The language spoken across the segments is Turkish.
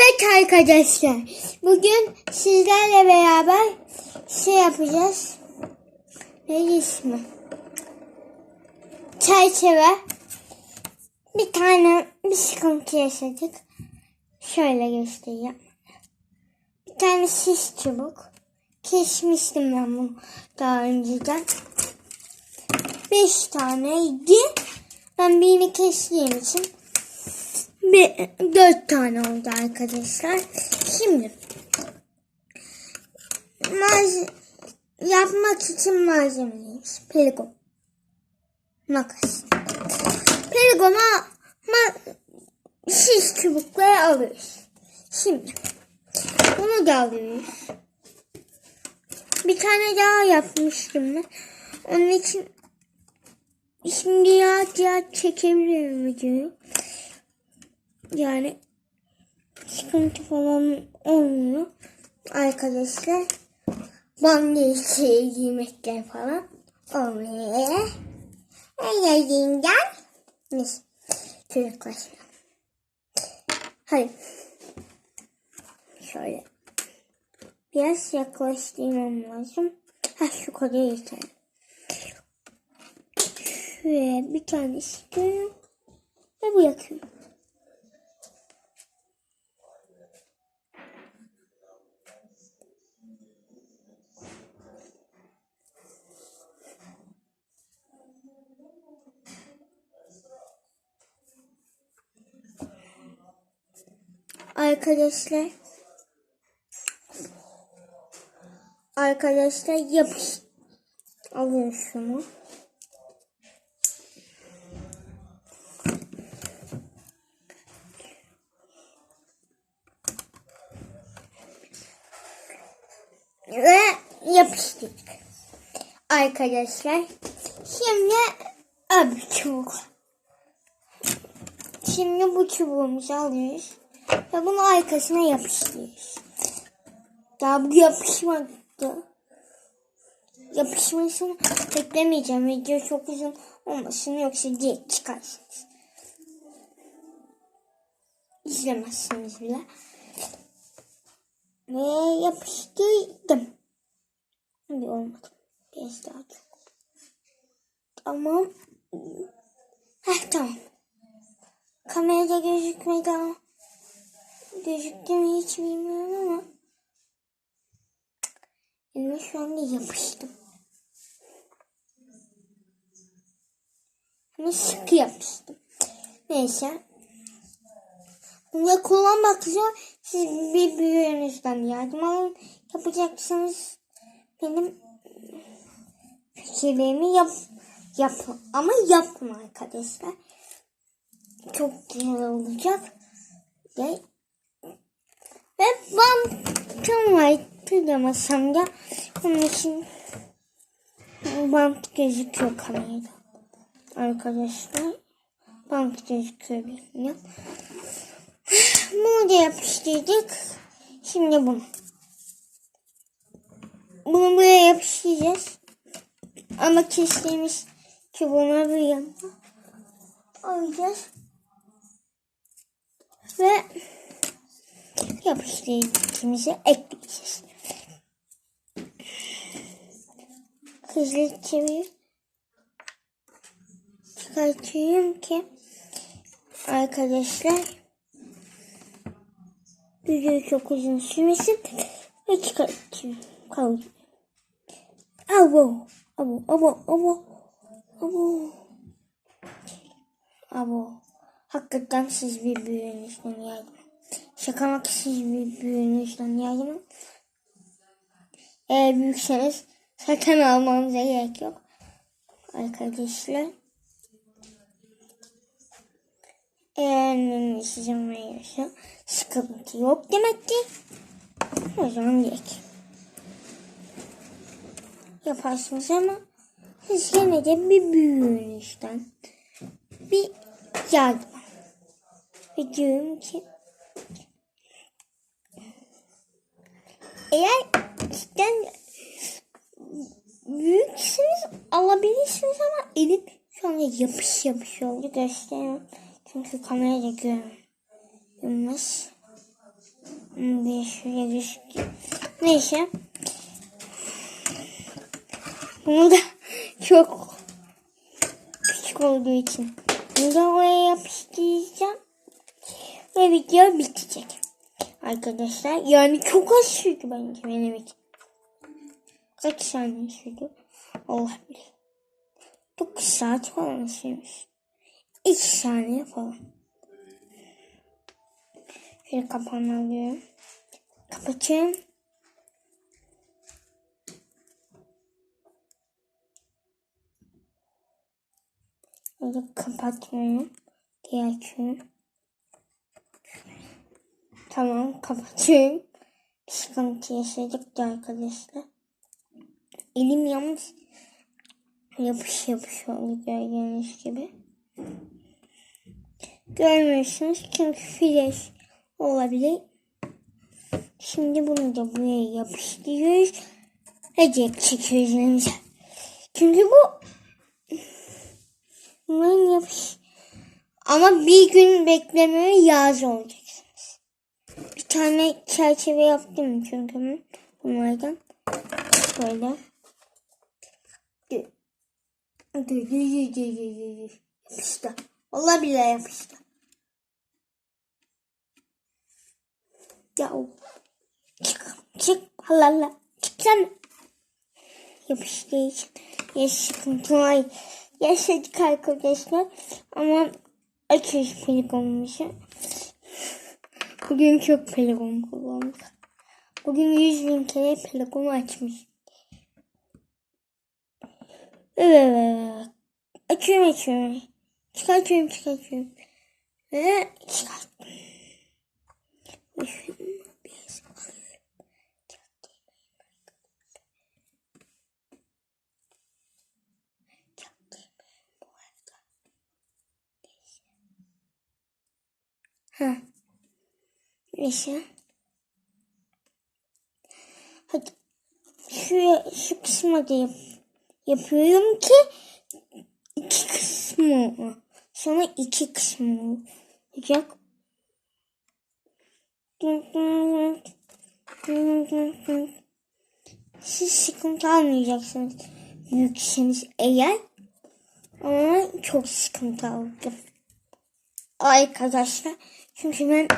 Evet arkadaşlar. Bugün sizlerle beraber şey yapacağız. Ne ismi? Çerçeve. Bir tane bir sıkıntı yaşadık. Şöyle göstereyim. Bir tane şiş çubuk. Kesmiştim ben bunu daha önceden. Beş taneydi. Ben birini kestiğim için bir, dört tane oldu arkadaşlar. Şimdi malze yapmak için malzemelerimiz. Peligon. Makas. Peligona ma şiş çubukları alıyoruz. Şimdi bunu da alıyoruz. Bir tane daha yapmıştım ben. Onun için şimdi ya ya çekebilirim videoyu. Yani sıkıntı falan olmuyor. Arkadaşlar banyo şey giymekten falan olmuyor. Geldiğinden neyse çocuklar. Hadi. Şöyle. Biraz yaklaştırmam lazım. Ha şu kadar yeter. Şuraya bir tane istiyorum. Ve bu yakıyor. Arkadaşlar Arkadaşlar yapış alın şunu. Ve yapıştık. Arkadaşlar şimdi abi çubuk. Şimdi bu çubuğumuzu alıyoruz ve bunu arkasına yapıştırıyoruz. Daha bu yapışmadı. Yapışmasını beklemeyeceğim. Video çok uzun olmasın yoksa direkt çıkarsınız. İzlemezsiniz bile. Ve yapıştırdım. Hadi olmadı. Biraz daha çok. Tamam. Heh tamam. Kamerada gözükmedi ama. Gözüktü hiç bilmiyorum ama. Elime şu anda yapıştım. Ama sıkı yapıştım. Neyse. Bunu kullanmak için siz bir büyüğünüzden yardım alın. Yapacaksanız benim fikirlerimi yap, yapın. Ama yapın arkadaşlar. Çok güzel olacak. Ve, ve bantım var. Hatırlamasam da onun için bant gözüküyor kamerada. Arkadaşlar bant gözüküyor bilmiyorum. Bunu da yapıştırdık. Şimdi bunu. Bunu buraya yapıştıracağız. Ama kestiğimiz çubuğuna bir yanına alacağız. Ve yapıştırıcımızı ekleyeceğiz. Hızlı çevir. Çıkartıyorum ki arkadaşlar video çok uzun sürmesin ve çıkartıyorum. Kalıyor. Abo, abo, abo, abo, abo. Abo. Hakikaten siz bir büyüğünüzden yardım. Şaka siz bir büyüğünüzden yardım. Eğer büyükseniz zaten almanıza gerek yok. Arkadaşlar. Eğer anneniz izin veriyorsa sıkıntı yok demektir. O zaman gerek. Yaparsınız ama siz yine de bir büyüğünüzden bir yardım. Ve diyorum ki eğer cidden büyüksünüz alabilirsiniz ama elim şu anda yapış yapış oldu gösteremem. Çünkü kamerada görünmez. Hmm, Bir şuraya gözüküyor. Neyse. Bunu da çok küçük olduğu için bunu da oraya yapıştıracağım. Ve video bitecek. Arkadaşlar yani çok az sürdü bence benim için. Kaç saniye sürdü? Allah bilir. 9 saat falan sürmüş. 2 saniye falan. Şöyle kapağını alıyorum. Kapatıyorum. Böyle kapatmıyorum. Diye açıyorum. Tamam kapatıyorum. Bir sıkıntı yaşadık da arkadaşlar. Elim yalnız yapış yapış oldu gördüğünüz gibi. Görmüyorsunuz çünkü flash olabilir. Şimdi bunu da buraya yapıştırıyoruz. Hadi çekiyoruz elimize. Çünkü bu bunların yapış ama bir gün beklemeye yazı olacaksınız. Bir tane çerçeve yaptım çünkü bunlardan. Böyle. Yapıştı. Allah bile yapıştı. Ya çık çık halala çıksana. Yapıştığı için ya sıkıntılar yaşadık arkadaşlar. Ama açıyoruz pelikonumuzu. Bugün çok pelikon kullandık. Bugün 100 bin kere pelikonu açmış. Evet. Açıyorum açıyorum. Çıkartıyorum çıkartıyorum. Ve çıkarttım. Ve şunu biraz alıyorum. Çaktırmayayım bu arada. Ha. Neyse. Hadi. Şu, şu kısmı da yap, yapıyorum ki iki kısmı sonra iki kısmı olacak. Siz sıkıntı almayacaksınız. Büyükseniz eğer ama çok sıkıntı aldım. Arkadaşlar çünkü ben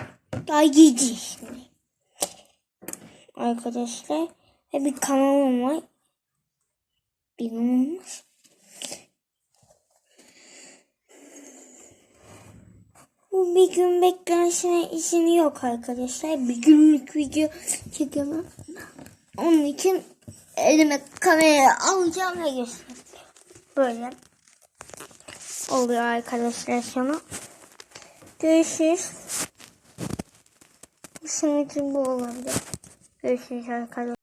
daha 7 yaşındayım. Arkadaşlar ve bir kanalım var. İnanılmaz. Bu bir gün beklemesine izin yok arkadaşlar. Bir günlük video çekemem. Onun için elime kamerayı alacağım ve göstereceğim. Böyle oluyor arkadaşlar sana. Görüşürüz. Şimdi bu olabilir. Görüşürüz arkadaşlar.